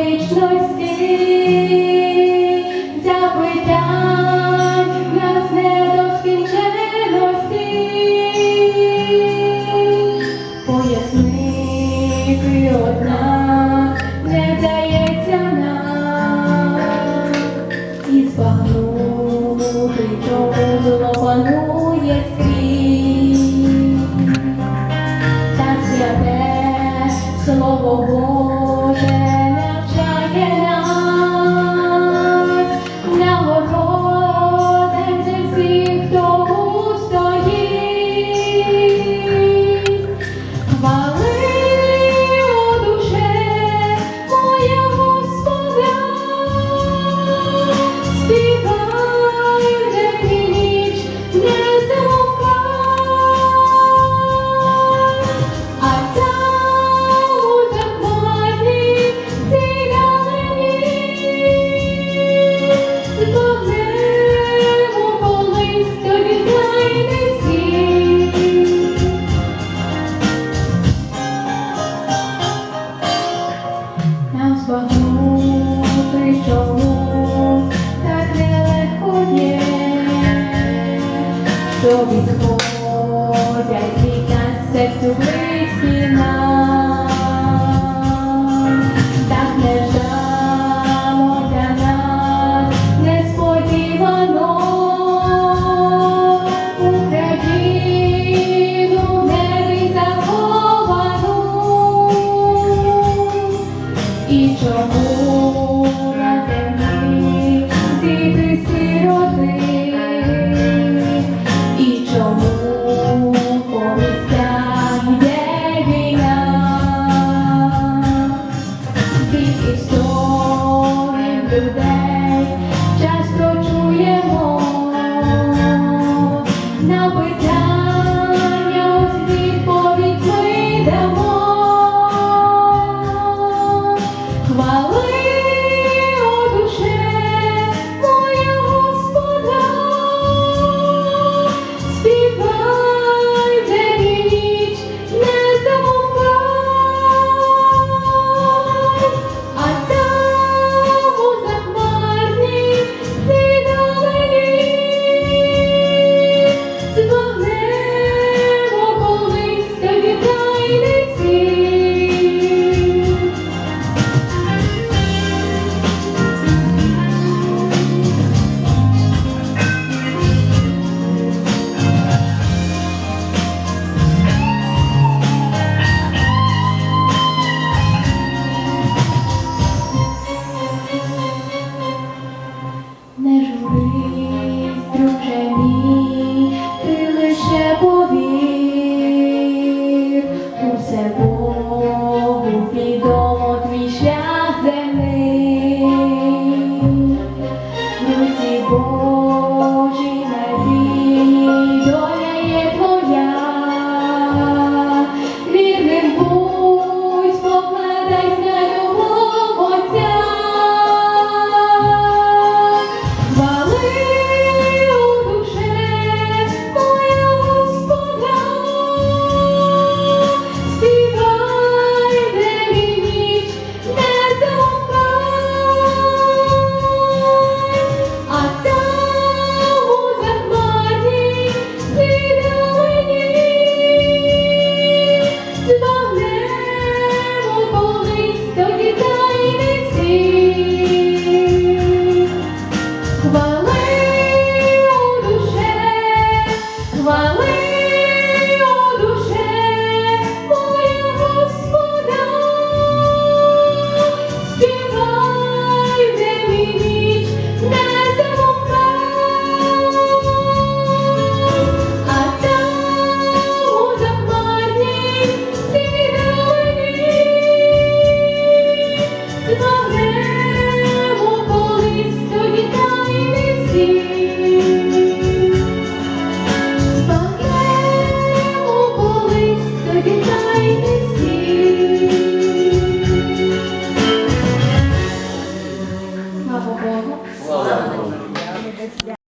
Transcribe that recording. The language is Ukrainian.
вічності, запитань нас одна не дається нам. І збагнути, чому панує світ. і чому.